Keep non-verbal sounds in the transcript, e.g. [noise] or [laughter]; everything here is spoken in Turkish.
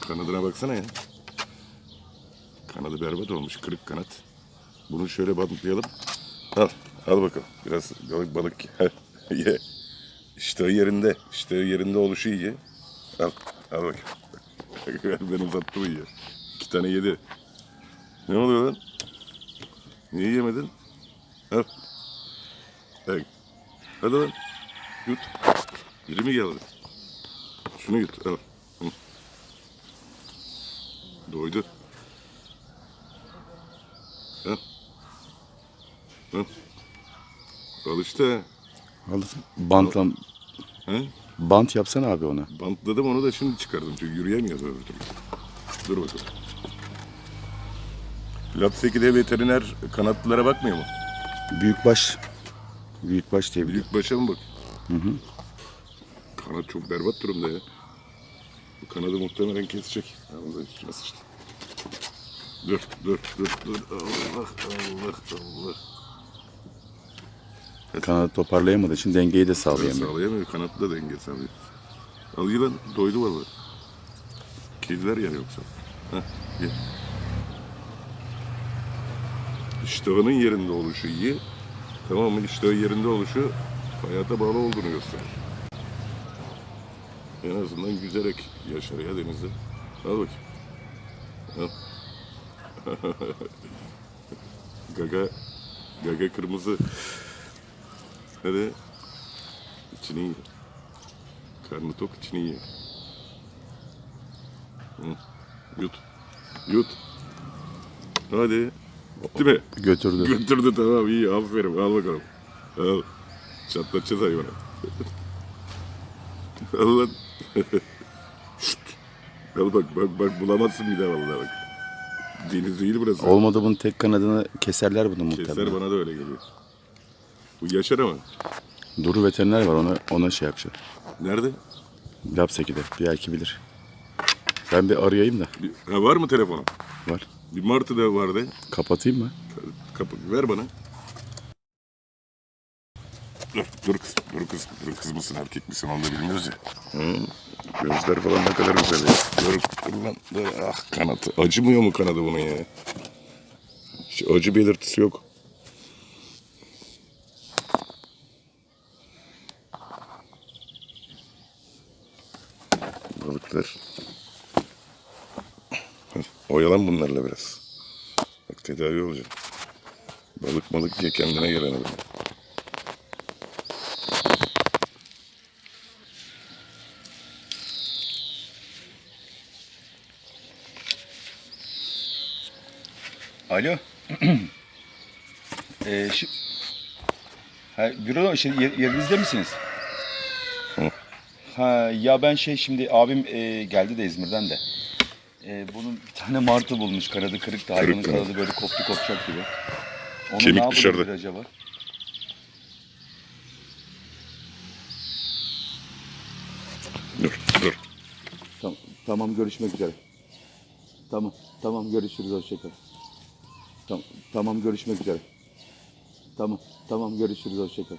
Kanadına baksana ya. Kanadı berbat olmuş. Kırık kanat. Bunu şöyle bantlayalım. Al. Al bakalım. Biraz balık balık [laughs] ye. İşte yerinde. İşte yerinde oluşu iyi. Al. Al bakayım. [laughs] ben uzattım iyi. İki tane yedi. Ne oluyor lan? Niye yemedin? Al. Bak. Hadi lan. Yut. Biri mi geldi? Şunu yut. Al. Doydu. Ha? Ha? Al işte. Al bantla Ha? bant yapsana abi ona. Bantladım onu da şimdi çıkardım çünkü yürüyemiyoruz öbür türlü. Dur bakalım. Lapseki'de veteriner kanatlılara bakmıyor mu? Büyükbaş büyükbaş diye biliyorum. Büyük başa mı bak? Hı hı. Kanat çok berbat durumda ya. Bu kanadı muhtemelen kesecek. Yalnız üstüne sıçtı. Dur, dur, dur, dur. Allah, Allah, Allah. Kanadı toparlayamadığı için dengeyi de sağlayamıyor. Sağlayamıyor. Kanatlı da denge sağlıyor. Al yılan doydu vallahi. Kediler yer yoksa. Heh, ye. İştahının yerinde oluşu iyi. Tamam mı? İştahı yerinde oluşu hayata bağlı olduğunu gösterir. En azından yüzerek yaşar ya denizde. Al bakayım. Al. [laughs] gaga, gaga kırmızı. Hadi. İçini ye. Karnı tok içini. Hı. Yut. Yut. Hadi. Bitti mi? Götürdü. Götürdü tamam iyi aferin al bakalım. Al. Çatlatacağız hayvanı. [laughs] al lan. Şşt. al bak bak bak bulamazsın bir daha vallahi bak. Deniz değil burası. Olmadı bunun tek kanadını keserler bunu Keser muhtemelen. bana da öyle geliyor. Bu yaşar ama. Duru veteriner var ona ona şey yapacak. Nerede? Lapseki'de belki bilir. Ben bir arayayım da. Bir- Ha, var mı telefonu? Var. Bir martı da vardı. Kapatayım mı? Kapı ver bana. Dur, dur kız, dur kız, dur kız mısın erkek misin onu da bilmiyoruz ya. Hı. Gözler falan ne kadar güzel ya. Dur, dur lan, dur. Ah kanatı. Acımıyor mu kanadı bunun ya? Hiç acı belirtisi yok. Balıklar. Oyalan bunlarla biraz. Bak tedavi olacak. Balık balık diye kendine gelen adam. Alo. [clears throat] ee, şu... Ha, büro şey, yer- yerinizde misiniz? Ha, ya ben şey şimdi abim e, geldi de İzmir'den de. E, bunun bir tane martı bulmuş kanadı kırık da hayvanın kanadı. kanadı böyle koptu kopacak gibi. Onu Kemik ne dışarıda. acaba? Dur, dur. Tamam, tamam görüşmek üzere. Tamam, tamam görüşürüz hoşçakal. Tamam, tamam görüşmek üzere. Tamam, tamam görüşürüz hoşçakal.